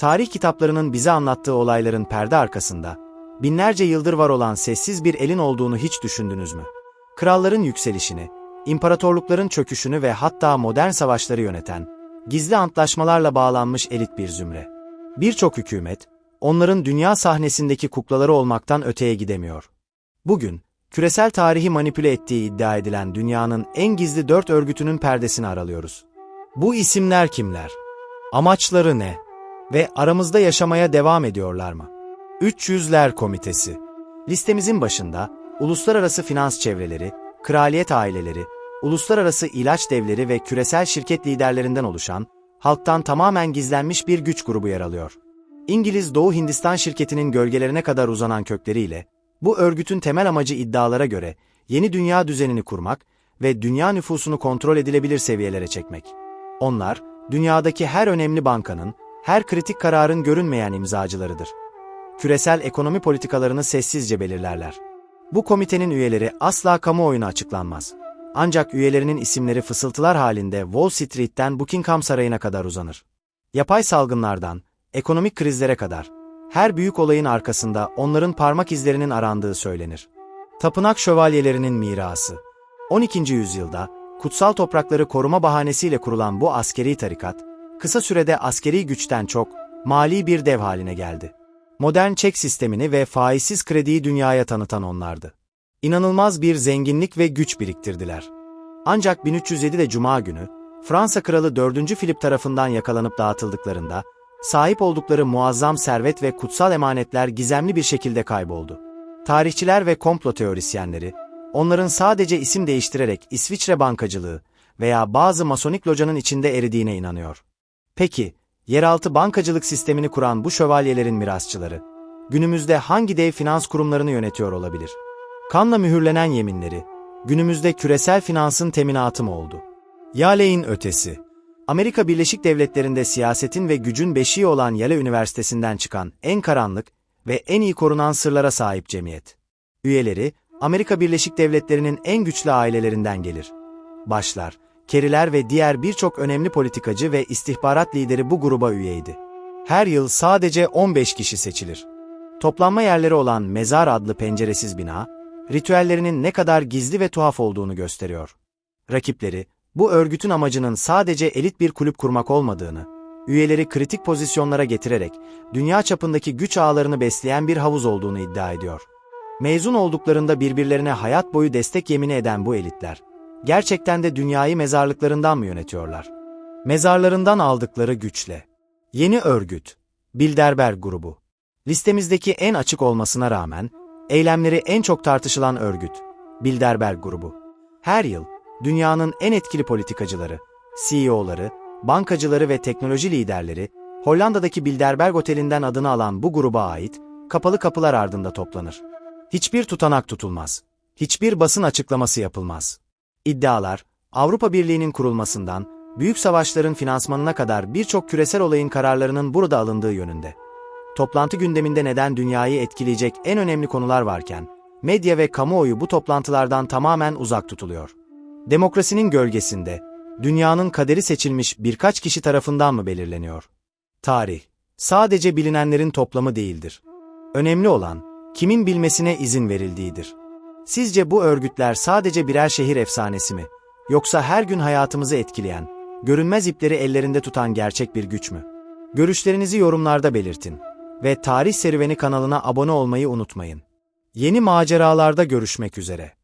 Tarih kitaplarının bize anlattığı olayların perde arkasında, binlerce yıldır var olan sessiz bir elin olduğunu hiç düşündünüz mü? Kralların yükselişini, imparatorlukların çöküşünü ve hatta modern savaşları yöneten, gizli antlaşmalarla bağlanmış elit bir zümre. Birçok hükümet, onların dünya sahnesindeki kuklaları olmaktan öteye gidemiyor. Bugün, küresel tarihi manipüle ettiği iddia edilen dünyanın en gizli dört örgütünün perdesini aralıyoruz. Bu isimler kimler? Amaçları ne? Ve aramızda yaşamaya devam ediyorlar mı? 300'ler Komitesi Listemizin başında, uluslararası finans çevreleri, kraliyet aileleri, uluslararası ilaç devleri ve küresel şirket liderlerinden oluşan, halktan tamamen gizlenmiş bir güç grubu yer alıyor. İngiliz Doğu Hindistan şirketinin gölgelerine kadar uzanan kökleriyle, bu örgütün temel amacı iddialara göre yeni dünya düzenini kurmak ve dünya nüfusunu kontrol edilebilir seviyelere çekmek. Onlar, dünyadaki her önemli bankanın, her kritik kararın görünmeyen imzacılarıdır. Küresel ekonomi politikalarını sessizce belirlerler. Bu komitenin üyeleri asla kamuoyuna açıklanmaz. Ancak üyelerinin isimleri fısıltılar halinde Wall Street'ten Buckingham Sarayı'na kadar uzanır. Yapay salgınlardan, ekonomik krizlere kadar, her büyük olayın arkasında onların parmak izlerinin arandığı söylenir. Tapınak şövalyelerinin mirası 12. yüzyılda, kutsal toprakları koruma bahanesiyle kurulan bu askeri tarikat, kısa sürede askeri güçten çok, mali bir dev haline geldi. Modern çek sistemini ve faizsiz krediyi dünyaya tanıtan onlardı. İnanılmaz bir zenginlik ve güç biriktirdiler. Ancak 1307'de Cuma günü, Fransa Kralı 4. Filip tarafından yakalanıp dağıtıldıklarında, sahip oldukları muazzam servet ve kutsal emanetler gizemli bir şekilde kayboldu. Tarihçiler ve komplo teorisyenleri, onların sadece isim değiştirerek İsviçre bankacılığı veya bazı masonik locanın içinde eridiğine inanıyor. Peki, yeraltı bankacılık sistemini kuran bu şövalyelerin mirasçıları, günümüzde hangi dev finans kurumlarını yönetiyor olabilir? Kanla mühürlenen yeminleri, günümüzde küresel finansın teminatı mı oldu? Yale'in ötesi Amerika Birleşik Devletleri'nde siyasetin ve gücün beşiği olan Yale Üniversitesi'nden çıkan en karanlık ve en iyi korunan sırlara sahip cemiyet. Üyeleri, Amerika Birleşik Devletleri'nin en güçlü ailelerinden gelir. Başlar, Keriler ve diğer birçok önemli politikacı ve istihbarat lideri bu gruba üyeydi. Her yıl sadece 15 kişi seçilir. Toplanma yerleri olan Mezar adlı penceresiz bina, ritüellerinin ne kadar gizli ve tuhaf olduğunu gösteriyor. Rakipleri, bu örgütün amacının sadece elit bir kulüp kurmak olmadığını, üyeleri kritik pozisyonlara getirerek dünya çapındaki güç ağlarını besleyen bir havuz olduğunu iddia ediyor. Mezun olduklarında birbirlerine hayat boyu destek yemini eden bu elitler, gerçekten de dünyayı mezarlıklarından mı yönetiyorlar? Mezarlarından aldıkları güçle. Yeni örgüt, Bilderberg grubu. Listemizdeki en açık olmasına rağmen, eylemleri en çok tartışılan örgüt, Bilderberg grubu. Her yıl, dünyanın en etkili politikacıları, CEO'ları, bankacıları ve teknoloji liderleri, Hollanda'daki Bilderberg Oteli'nden adını alan bu gruba ait, kapalı kapılar ardında toplanır. Hiçbir tutanak tutulmaz. Hiçbir basın açıklaması yapılmaz. İddialar, Avrupa Birliği'nin kurulmasından, büyük savaşların finansmanına kadar birçok küresel olayın kararlarının burada alındığı yönünde. Toplantı gündeminde neden dünyayı etkileyecek en önemli konular varken, medya ve kamuoyu bu toplantılardan tamamen uzak tutuluyor. Demokrasinin gölgesinde, dünyanın kaderi seçilmiş birkaç kişi tarafından mı belirleniyor? Tarih, sadece bilinenlerin toplamı değildir. Önemli olan, kimin bilmesine izin verildiğidir. Sizce bu örgütler sadece birer şehir efsanesi mi? Yoksa her gün hayatımızı etkileyen, görünmez ipleri ellerinde tutan gerçek bir güç mü? Görüşlerinizi yorumlarda belirtin ve Tarih Serüveni kanalına abone olmayı unutmayın. Yeni maceralarda görüşmek üzere.